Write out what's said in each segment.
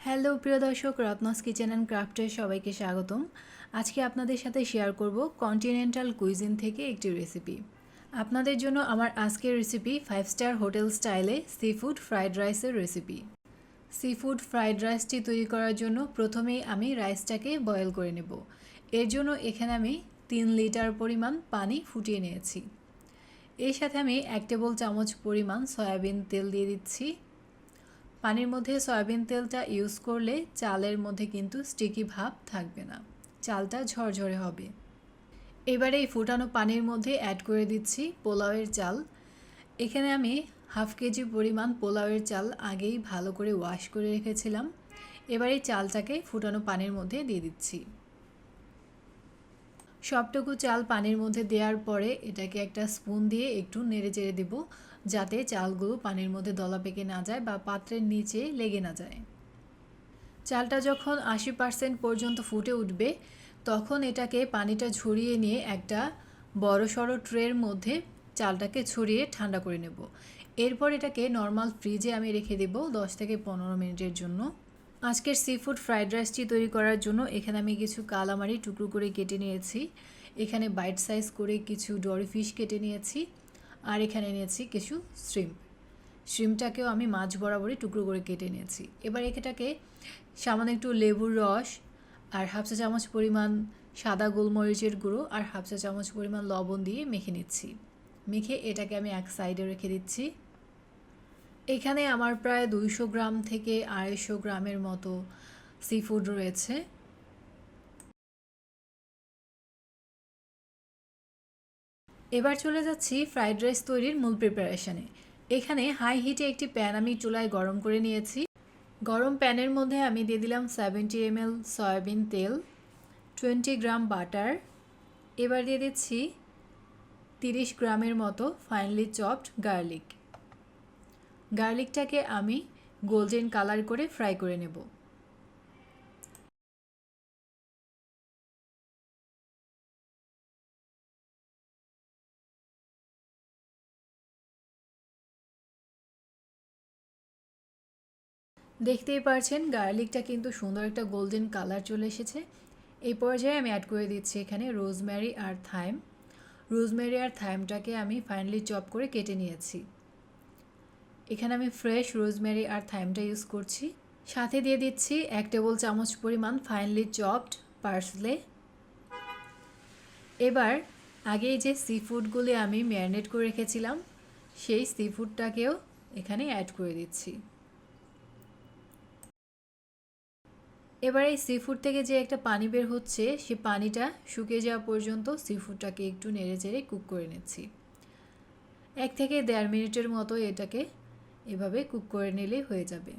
Hello, প্রিয় দর্শক, রত্নস kitchen and ক্রাফটের সবাইকে স্বাগতম। আজকে আপনাদের সাথে শেয়ার করব কন্টিনেন্টাল কুইজিন থেকে একটি রেসিপি আপনাদের জন্য আমার আজকের রেসিপি ফাইভ স্টার হোটেল স্টাইলে সি ফুড ফ্রাইড রাইসের রেসিপি সি ফুড ফ্রাইড রাইসটি তৈরি করার জন্য প্রথমেই আমি রাইসটাকে বয়েল করে নেব। এর জন্য এখানে আমি তিন লিটার পরিমাণ পানি ফুটিয়ে নিয়েছি। এর সাথে আমি এক টেবিল চামচ পরিমাণ সয়াবিন তেল দিয়ে দিচ্ছি। পানির মধ্যে সয়াবিন তেলটা ইউজ করলে চালের মধ্যে কিন্তু স্টিকি ভাব থাকবে না। চালটা ঝরঝরে হবে। এবারে এই ফুটানো পানির মধ্যে অ্যাড করে দিচ্ছি পোলাওয়ের চাল। এখানে আমি হাফ কেজি পরিমাণ পোলাওয়ের চাল আগেই ভালো করে ওয়াশ করে রেখেছিলাম। এবার এই চালটাকে ফুটানো পানির মধ্যে দিয়ে দিচ্ছি। সবটুকু চাল পানির মধ্যে দেওয়ার পরে এটাকে একটা স্পুন দিয়ে একটু নেড়ে চেড়ে দেবো, যাতে চালগুলো পানির মধ্যে দলা পেকে না যায় বা পাত্রের নিচে লেগে না যায়। চালটা যখন আশি পার্সেন্ট পর্যন্ত ফুটে উঠবে, তখন এটাকে পানিটা ঝরিয়ে নিয়ে একটা বড় সড়ো ট্রের মধ্যে চালটাকে ছড়িয়ে ঠান্ডা করে নেব। এরপর এটাকে নর্মাল ফ্রিজে আমি রেখে দেব দশ থেকে পনেরো মিনিটের জন্য। আজকের সি ফুড ফ্রাইড রাইসটি তৈরি করার জন্য এখানে আমি কিছু কালামারি টুকরো করে কেটে নিয়েছি। এখানে বাইট সাইজ করে কিছু ডরি ফিশ কেটে নিয়েছি আর এখানে নিয়েছি কিছু শ্রিম্প শ্রিমটাকেও আমি মাছ বরাবরই টুকরো করে কেটে নিয়েছি। এবার এটাকে সামান্য একটু লেবুর রস আর হাফ চা চামচ পরিমাণ সাদা গোলমরিচের গুঁড়ো আর হাফ চা চামচ পরিমাণ লবণ দিয়ে মেখে নিচ্ছি। মেখে এটাকে আমি এক সাইডে রেখে দিচ্ছি। এখানে আমার প্রায় দুইশো গ্রাম থেকে আড়াইশো গ্রামের মতো সি ফুড রয়েছে। এবার চলে যাচ্ছি ফ্রাইড রাইস তৈরির মূল প্রিপারেশানে এখানে হাই হিটে একটি প্যান আমি চুলায় গরম করে নিয়েছি। গরম প্যানের মধ্যে আমি দিয়ে দিলাম সেভেন্টি এম এল সয়াবিন তেল টোয়েন্টি গ্রাম বাটার, এবার দিয়ে দিচ্ছি তিরিশ গ্রামের মতো ফাইনলি চপড গার্লিক গার্লিকটাকে আমি গোল্ডেন কালার করে ফ্রাই করে নেব। দেখতেই পারছেন, গার্লিকটা কিন্তু সুন্দর একটা গোল্ডেন কালার চলে এসেছে। এই পর্যায়ে আমি অ্যাড করে দিচ্ছি এখানে রোজমেরি আর থাইম রোজমেরি আর থাইমটাকে আমি ফাইনালি চপ করে কেটে নিয়েছি। এখানে আমি ফ্রেশ রোজমেরি আর থাইমটা ইউজ করছি। সাথে দিয়ে দিচ্ছি এক টেবিল চামচ পরিমাণ ফাইনলি চপড পার্সলে এবার আগেই যে সি ফুডগুলি আমি ম্যারিনেট করে রেখেছিলাম, সেই সি ফুডটাকেও এখানে অ্যাড করে দিচ্ছি। এবার এই সি ফুড থেকে যে একটা পানি বের হচ্ছে, সে পানিটা শুকিয়ে যাওয়া পর্যন্ত সি ফুডটাকে একটু নেড়ে চেড়ে কুক করে নিচ্ছি। এক থেকে দেড় মিনিটের মতো এটাকে এভাবে কুক করে নিলেই হয়ে যাবে।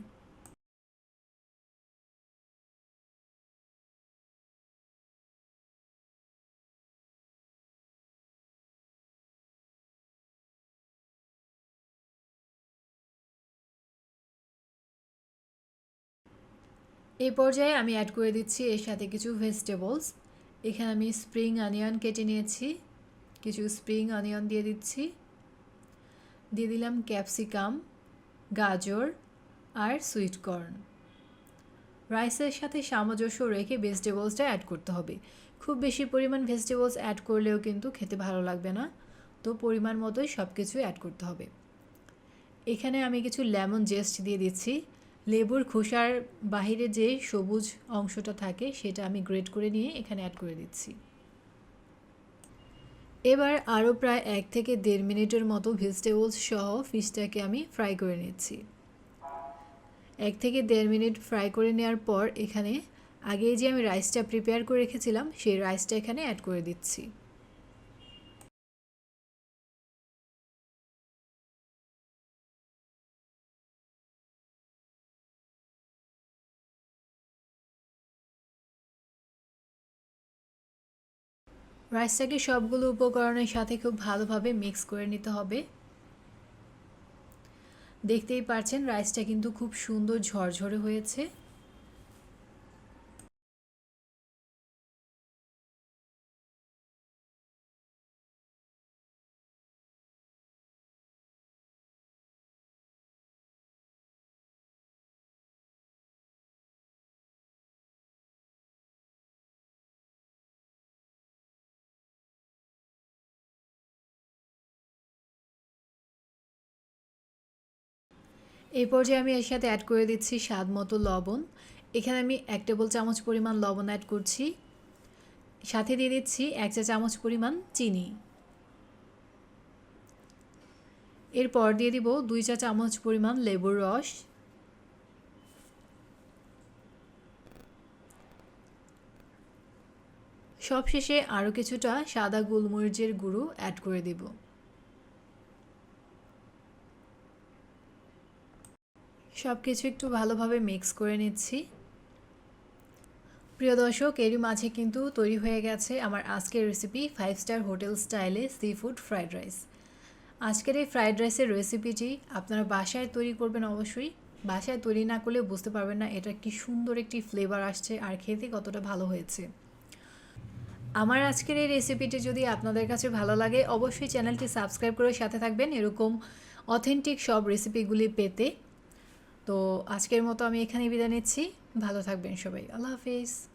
এই পর্যায়ে আমি অ্যাড করে দিচ্ছি এর সাথে কিছু ভেজিটেবলস এখানে আমি স্প্রিং অনিয়ন কেটে নিয়েছি। কিছু স্প্রিং অনিয়ন দিয়ে দিচ্ছি। দিয়ে দিলাম ক্যাপসিকাম গাজর আর সুইট কর্ন রাইসের সাথে সামঞ্জস্য রেখে ভেজিটেবলসটা অ্যাড করতে হবে। খুব বেশি পরিমাণ ভেজিটেবলস অ্যাড করলেও কিন্তু খেতে ভালো লাগবে না। তো পরিমাণ মতোই সব কিছু অ্যাড করতে হবে। এখানে আমি কিছু লেমন জেস্ট দিয়ে দিচ্ছি। লেবুর খোসার বাহিরে যে সবুজ অংশটা থাকে সেটা আমি গ্রেট করে নিয়ে এখানে অ্যাড করে দিচ্ছি। এবার আরও প্রায় এক থেকে দেড় মিনিটের মতো ভেজিটেবলস সহ ফিশটাকে আমি ফ্রাই করে নিচ্ছি। এক থেকে দেড় মিনিট ফ্রাই করে নেওয়ার পর এখানে আগে যে আমি রাইসটা প্রিপেয়ার করে রেখেছিলাম, সেই রাইসটা এখানে অ্যাড করে দিচ্ছি। রাইসটাকে সবগুলো উপকরণের সাথে খুব ভালোভাবে মিক্স করে নিতে হবে। দেখতেই পারছেন রাইসটা কিন্তু খুব সুন্দর ঝরঝরে হয়েছে। এই পর্যায়ে আমি এর সাথে অ্যাড করে দিচ্ছি স্বাদ মতো লবণ। এখানে আমি এক টেবিল চামচ পরিমাণ লবণ অ্যাড করছি। সাথে দিয়ে দিচ্ছি এক চা চামচ পরিমাণ চিনি। এরপর দিয়ে দিব দুই চা চামচ পরিমাণ লেবুর রস। সবশেষে আরও কিছুটা সাদা গোলমরিচের গুঁড়ো অ্যাড করে দিব। সব কিছু একটু ভালোভাবে মিক্স করে নিচ্ছি। প্রিয় দর্শক, এরই মাঝে কিন্তু তৈরি হয়ে গেছে আমার আজকের রেসিপি ফাইভ স্টার হোটেল স্টাইলে সি ফুড ফ্রাইড রাইস আজকের এই ফ্রাইড রাইসের রেসিপিটি আপনারা বাসায় তৈরি করবেন অবশ্যই। বাসায় তৈরি না করলে বুঝতে পারবেন না এটা কি সুন্দর একটি ফ্লেভার আসছে আর খেতে কতটা ভালো হয়েছে। আমার আজকের এই রেসিপিটি যদি আপনাদের কাছে ভালো লাগে, অবশ্যই চ্যানেলটি সাবস্ক্রাইব করে সাথে থাকবেন। এরকম অথেন্টিক সব রেসিপিগুলি পেতে তো আজকের মতো আমি এখানেই বিদায় নিচ্ছি। ভালো থাকবেন সবাই। আল্লাহ হাফিজ।